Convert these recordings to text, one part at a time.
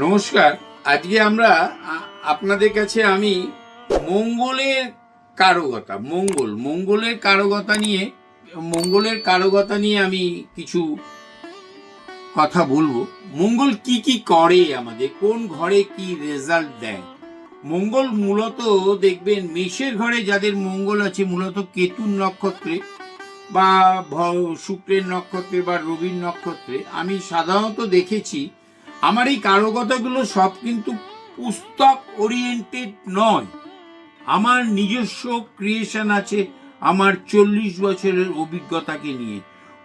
নমস্কার। আজকে আমরা আপনাদের কাছে আমি মঙ্গলের কারকতা, মঙ্গল, মঙ্গলের কারকতা নিয়ে, মঙ্গলের কারকতা নিয়ে আমি কিছু কথা বলব। মঙ্গল কি কি করে আমাদের? কোন ঘরে কি রেজাল্ট দেয়? মঙ্গল মূলত দেখবেন, মেষের ঘরে যাদের মঙ্গল আছে, মূলত কেতুর নক্ষত্রে বা শুক্রের নক্ষত্রে বা রবির নক্ষত্রে। আমি সাধারণত দেখেছি আমার এই কারকতাগুলো সব কিন্তু পুস্তক ওরিয়েন্টেড নয়। আমার নিজস্ব ক্রিয়েশন আছে আমার চল্লিশ বছরের অভিজ্ঞতাকে নিয়ে।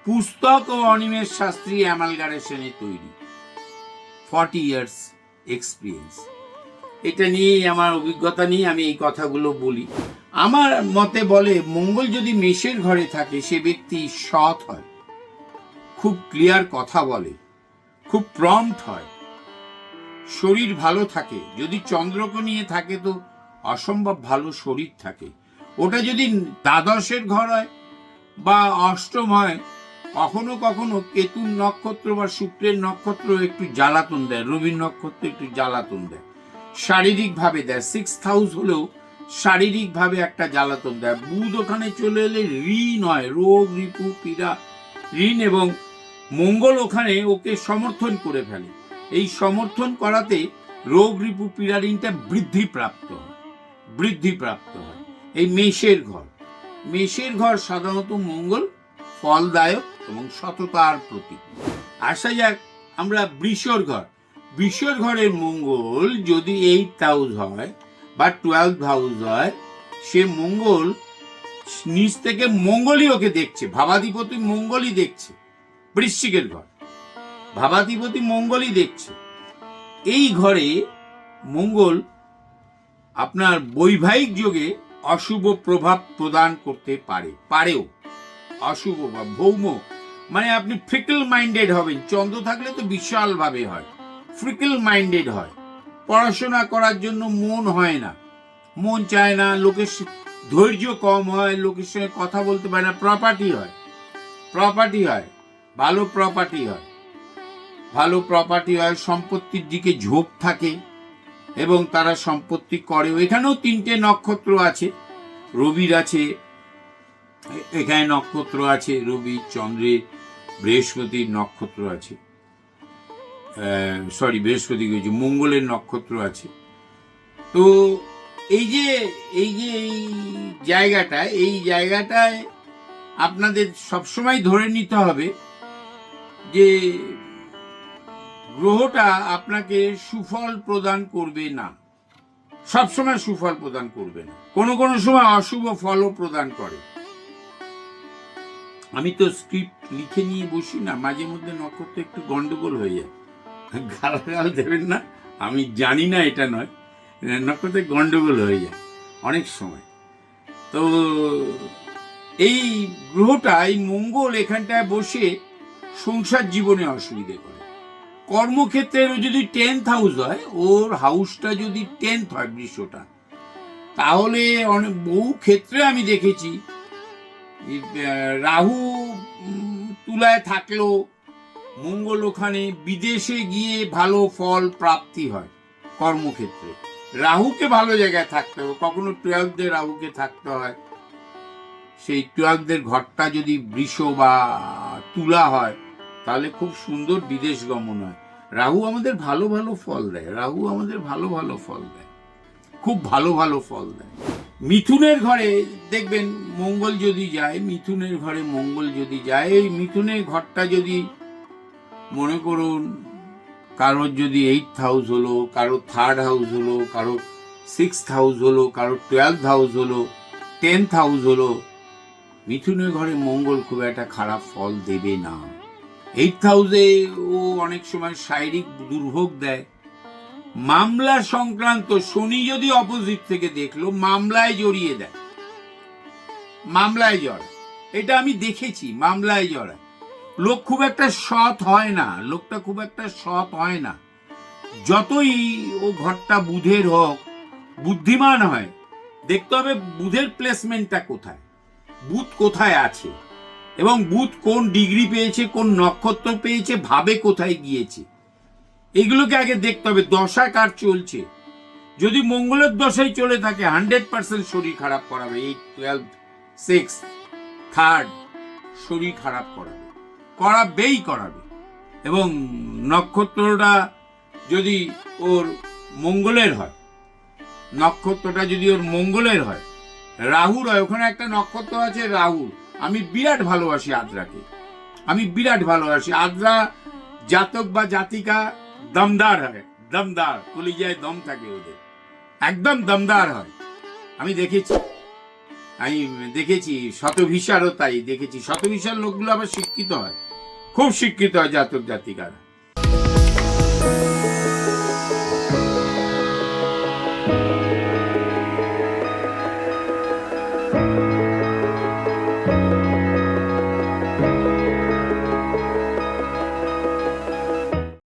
পুস্তক ও অনিমেষ শাস্ত্রী অ্যামালগারেশনে তৈরি। Forty years experience. এটা নিয়েই আমার অভিজ্ঞতা নিয়ে আমি এই কথাগুলো বলি। আমার মতে বলে, মঙ্গল যদি মেষের ঘরে থাকে, সে ব্যক্তি সৎ হয়। খুব ক্লিয়ার কথা বলে। খুব প্রম্পট হয়। শরীর ভালো থাকে, যদি চন্দ্রকে নিয়ে থাকে তো অসম্ভব ভালো শরীর থাকে। ওটা যদি দ্বাদশের ঘর হয় বা অষ্টম হয়, কখনো কখনো কেতুর নক্ষত্র বা শুক্রের নক্ষত্র একটু জ্বালাতন দেয়, রবির নক্ষত্র একটু জ্বালাতন দেয়। শারীরিকভাবে দেয় সিক্স হাউস হলেও শারীরিকভাবে একটা জ্বালাতন দেয়। বুধ ওখানে চলে এলে ঋণ হয়, রোগ, রিপু, পীড়া, ঋণ এবং মঙ্গল ওখানে ওকে সমর্থন করে ফেলে। এই সমর্থন করাতে রোগ রিপু ঋণটা বৃদ্ধিপ্রাপ্ত হয় বৃদ্ধিপ্রাপ্ত হয়। এই মেষের ঘর মেষের ঘর সাধারণত মঙ্গল, ফলদায়ক এবং সততার প্রতীক। আসা যাক, আমরা বৃষর ঘর, বৃষর ঘরের মঙ্গল যদি এইট হাউস হয় বা টুয়েলভ হাউস হয়, সে মঙ্গল নিচ থেকে মঙ্গলই ওকে দেখছে, ভাবাধিপতি মঙ্গলই দেখছে, বৃশ্চিকের ঘর। ভাবাধিপতি মঙ্গলই দেখছে। এই ঘরে মঙ্গল আপনার বৈবাহিক যোগে অশুভ প্রভাব প্রদান করতে পারে, পারেও। অশুভ বা ভৌম মানে আপনি ফ্রিকল মাইন্ডেড হবেন। চন্দ্র থাকলে তো বিশালভাবে হয় ফ্রিকল মাইন্ডেড হয়। পড়াশোনা করার জন্য মন হয় না, মন চায় না, লোকের ধৈর্য কম হয়, লোকের সঙ্গে কথা বলতে পারে না প্রপার্টি হয় প্রপার্টি হয়, ভালো প্রপার্টি হয়। ভালো প্রপার্টি হয়, সম্পত্তির দিকে ঝোঁক থাকে এবং তারা সম্পত্তি করে এখানেও তিনটে নক্ষত্র আছে, রবির আছে, এখানে নক্ষত্র আছে, রবি চন্দ্রের বৃহস্পতির নক্ষত্র আছে সরি বৃহস্পতি গেছি মঙ্গলের নক্ষত্র আছে। তো এই যে এই যে এই জায়গাটা, এই জায়গাটায় আপনাদের সবসময় ধরে নিতে হবে যে গ্রহটা আপনাকে সুফল প্রদান করবে না। সবসময় সুফল প্রদান করবে না। কোনো কোনো সময় অশুভ ফলও প্রদান করে। আমি তো স্ক্রিপ্ট লিখে নিয়ে বসি না, মাঝে মধ্যে নক্ষত্র একটু গন্ডগোল হয়ে যায়। গালাগাল দেবেন না, আমি জানি না এটা নয়। নক্ষত্রে গন্ডগোল হয়ে যায় অনেক সময়। তো এই গ্রহটা, এই মঙ্গল এখানটায় বসে সংসার জীবনে অসুবিধে করে। কর্মক্ষেত্রের যদি টেন্থ হাউস হয়, ওর হাউসটা যদি টেন্থ হয় বৃষটা তাহলে অনেক বহু ক্ষেত্রে আমি দেখেছি। রাহু তুলায় থাকলেও মঙ্গল ওখানে বিদেশে গিয়ে ভালো ফল প্রাপ্তি হয় কর্মক্ষেত্রে। রাহুকে ভালো জায়গায় থাকতে হবে, কখনো টুয়েলভদের রাহুকে থাকতে হয়। সেই টুয়েলভদের ঘরটা যদি বৃষ বা তুলা হয় তাহলে খুব সুন্দর বিদেশ গমন হয়। রাহু আমাদের ভালো ভালো ফল দেয়। রাহু আমাদের ভালো ভালো ফল দেয়। খুব ভালো ভালো ফল দেয়। মিথুনের ঘরে দেখবেন মঙ্গল যদি যায়, মিথুনের ঘরে মঙ্গল যদি যায়, এই মিথুনের ঘরটা যদি মনে করুন কারোর যদি এইট হাউস হলো, কারোর থার্ড হাউস হলো, কারোর সিক্স হাউস হলো, কারোর টুয়েলভ হাউস হলো টেন্থ হাউস হলো, মিথুনের ঘরে মঙ্গল খুব একটা খারাপ ফল দেবে না। এইট হাউসে ও অনেক সময় শারীরিক দুর্ভোগ দেয়। মামলা সংক্রান্ত শনি যদি অপোজিট থেকে দেখল, মামলায় জড়িয়ে দেয়। মামলায় জড়ায়। এটা আমি দেখেছি, মামলায় জড়ায়। লোক খুব একটা সৎ হয় না, লোকটা খুব একটা সৎ হয় না। যতই ও ঘরটা বুধের হোক, বুদ্ধিমান হয়, দেখতে হবে বুধের প্লেসমেন্টটা কোথায়, বুধ কোথায় আছে। এবং বুধ কোন ডিগ্রি পেয়েছে, কোন নক্ষত্র পেয়েছে, ভাবে কোথায় গিয়েছে। এগুলোকে আগে দেখতে হবে, দশা কার চলছে। যদি মঙ্গলের দশাই চলে থাকে, হান্ড্রেড পার্সেন্ট শরীর খারাপ করাবে এই টুয়েলভ, সিক্স, থার্ড, শরীর খারাপ করাবে, করাবেই করাবে। এবং নক্ষত্রটা যদি ওর মঙ্গলের হয়, নক্ষত্রটা যদি ওর মঙ্গলের হয়, রাহুর হয়, ওখানে একটা নক্ষত্র আছে, রাহুর। আমি বিরাট ভালোবাসি আদ্রাকে। আমি বিরাট ভালোবাসি। আদ্রা জাতক বা জাতিকা দমদার হয়। দমদার, কলিজায় দম থাকে ওদের। একদম দমদার হয়। আমি দেখেছি। আমি দেখেছি শতভিসারও তাই। দেখেছি শতভিসার লোকগুলো আবার শিক্ষিত হয়। খুব শিক্ষিত হয় জাতক জাতিকারা।